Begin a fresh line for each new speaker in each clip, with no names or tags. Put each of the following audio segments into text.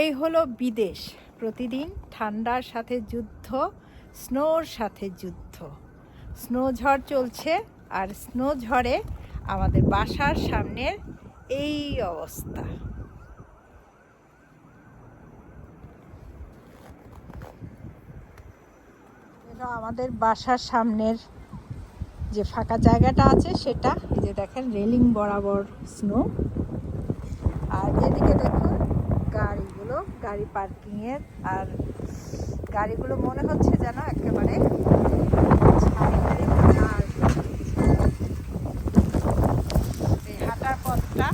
এই হলো বিদেশ। প্রতিদিন ঠান্ডার সাথে যুদ্ধ, স্নোর সাথে যুদ্ধ। স্নো ঝড় চলছে আর স্নো ঝড়ে আমাদের বাসার সামনের এই অবস্থা। আমাদের বাসার সামনের যে ফাঁকা জায়গাটা আছে সেটা, এই যে দেখেন, রেলিং বরাবর স্নো। আর এদিকে দেখুন গাড়িগুলো, গাড়ি পার্কিংয়ের, আর গাড়িগুলো মনে হচ্ছে যেন একেবারে হাঁটার পথটা।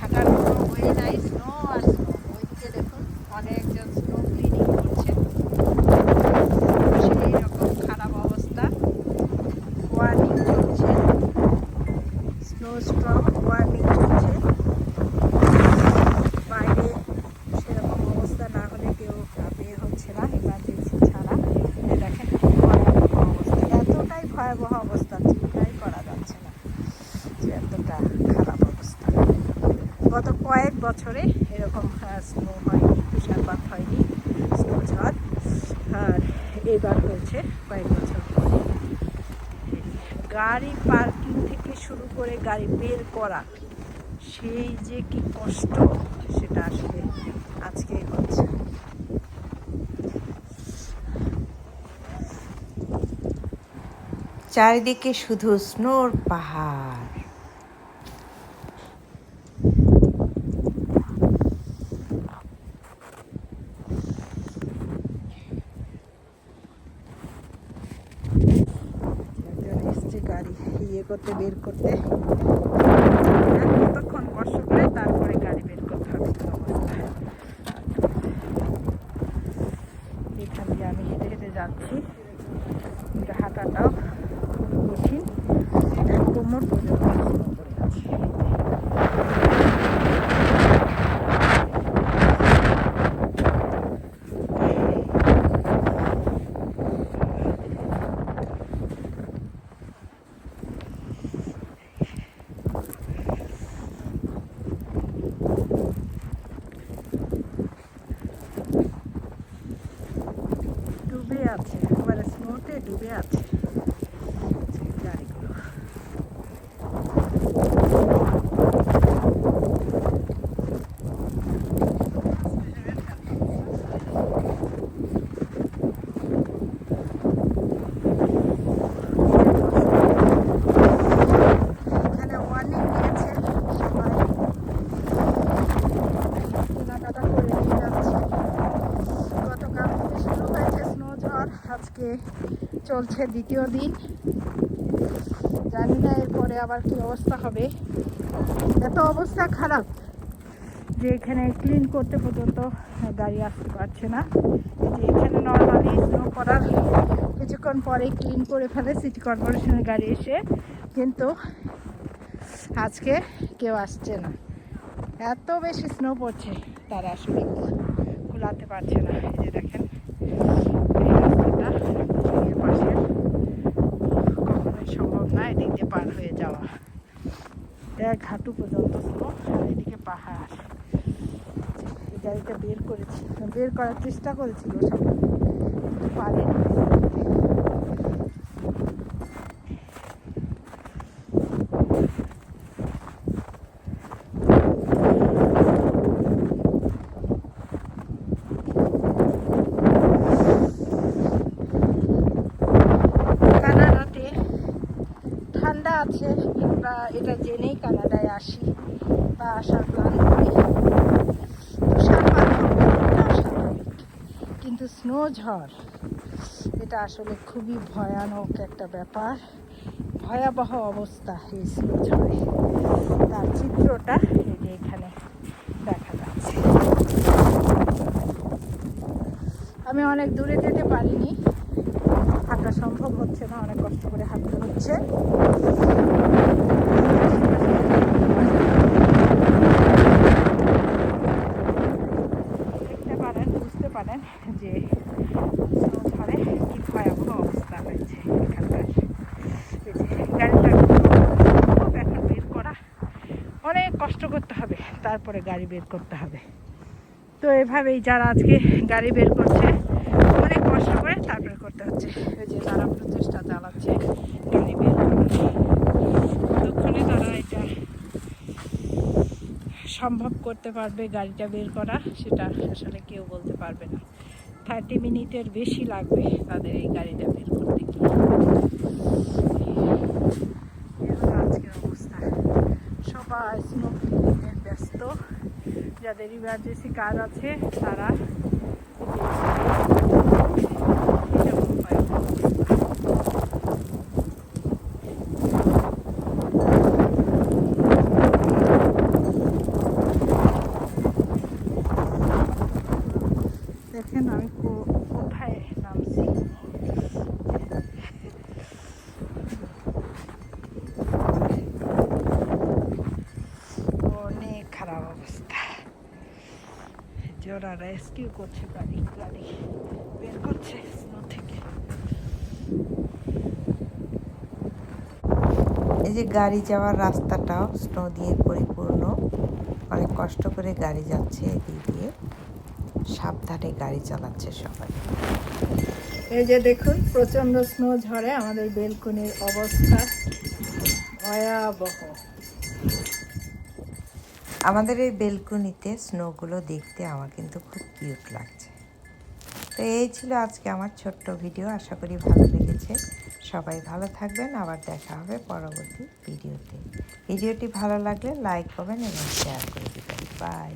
হাঁটার কোনো নাই স্নো আর দেখুন, অনেকজন স্নো ক্লিনিং করছে। সেই রকম খারাপ অবস্থা। স্নো ওয়ার্নিং চলছে বাইরে সেরকম অবস্থা না হলে কেউ বের হচ্ছে না ইমার্জেন্সি ছাড়া এই দেখেন কি ভয়াবহ অবস্থা এতটাই ভয়াবহ অবস্থা চিন্তাই করা যাচ্ছে না যে এতটা খারাপ অবস্থা গত কয়েক বছরে এরকম স্নো হয়নি তুষারপাত হয়নি স্নো ঝড়। আর এবার হয়েছে কয়েক বছর পরে। গাড়ি পার্কিং থেকে শুরু করে গাড়ি বের করা, সেই যে কি কষ্ট, সেটা আসলে আজকে হচ্ছে। চারিদিকে শুধু স্নোর পাহাড়। গাড়ি ইয়ে করতে, বের করতে। কতক্ষণ কষ্ট করে তারপরে গাড়ি বের করতে হবে। এখানে দিয়ে আমি হেঁটে হেঁটে যাচ্ছি। হাঁটাটাও কঠিন। কোমর পর্যন্ত স্নো পড়ে আছে একেবারে স্নোতে ডুবে আছে যে গাড়িগুলো এখানে ওয়ার্নিং দিয়েছে সবাই কেনাকাটা করে নিয়ে যাচ্ছে গতকাল থেকে শুরু হয়েছে স্নো ঝড় চলছে দ্বিতীয় দিন। জানি না এরপরে আবার কি অবস্থা হবে। এত অবস্থা খারাপ যে এখানে ক্লিন করতে পর্যন্ত গাড়ি আসতে পারছে না। যে এখানে নর্মালি স্নো করার কিছুক্ষণ পরে ক্লিন করে ফেলে সিটি কর্পোরেশনের গাড়ি এসে, কিন্তু আজকে কেউ আসছে না। এত বেশি স্নো পড়ছে, তারা আসলে কুলাতে পারছে না। এই যে দেখেন এই রাস্তাটা এর পাশে কখনোই সম্ভব না এদিক দিয়ে পার হয়ে যাওয়া এক হাঁটু পর্যন্ত ছিল, আর এদিকে পাহাড়। এই গাড়িটা বের করেছি। বের করার চেষ্টা করেছিল কিন্তু পারেনি। আসার প্ল্যান করি। কিন্তু স্নো ঝড়, এটা আসলে খুবই ভয়ানক একটা ব্যাপার। ভয়াবহ অবস্থা এই স্নো ঝড়ে। তার চিত্রটা এই যে এখানে দেখা যাচ্ছে। আমি অনেক দূরে যেতে পারিনি। হাঁটা সম্ভব হচ্ছে না, অনেক কষ্ট করে হাঁটতে হচ্ছে দেখতে পারেন বুঝতে পারেন যে স্নো ঝড়ে কি ভয়াবহ অবস্থা হয়েছে এখানকার এই যে গাড়িটা খুব একটা বের করা অনেক কষ্ট করতে হবে তা তারপরে গাড়ি বের করতে হবে। তো এভাবেই যারা আজকে গাড়ি বের করছে, অনেক কষ্ট করে তারপরে করতে হচ্ছে। ওই যে তারা প্রচেষ্টা চালাচ্ছে গাড়ি বের ততক্ষণে তারা এটা সম্ভব করতে পারবে গাড়িটা বের করা, সেটা আসলে কেউ বলতে পারবে না। থার্টি মিনিটের বেশি লাগবে তাদের এই গাড়িটা বের করতে। গিয়ে আজকের অবস্থা। সবাই স্নো ব্যস্ত। যাদের ইমার্জেন্সি কাজ আছে তারা এরকম কয়েকটা অবস্থা। দেখেন আমি কো- কোথায় নামছি অনেক খারাপ অবস্থা জোরা রেস্কিউ করছে গাড়ি গাড়ি বের করছে স্নো থেকে।
এই যে গাড়ি যাওয়ার রাস্তাটাও স্নো দিয়ে পরিপূর্ণ। অনেক কষ্ট করে গাড়ি যাচ্ছে এদিক দিয়ে। সাবধানে গাড়ি চালাচ্ছে সবাই।
এই যে দেখুন প্রচণ্ড স্নো ঝড়ে আমাদের বেলকনির অবস্থা। ভয়াবহ।
আমাদের এই বেলকুনিতে স্নোগুলো দেখতে আমার কিন্তু খুব কিউট লাগছে। তো এই ছিল আজকে আমার ছোট্ট ভিডিও, আশা করি ভালো লেগেছে। সবাই ভালো থাকবেন, আবার দেখা হবে পরবর্তী ভিডিওতে। ভিডিওটি ভালো লাগলে লাইক করবেন এবং শেয়ার করে দেবেন। বাই।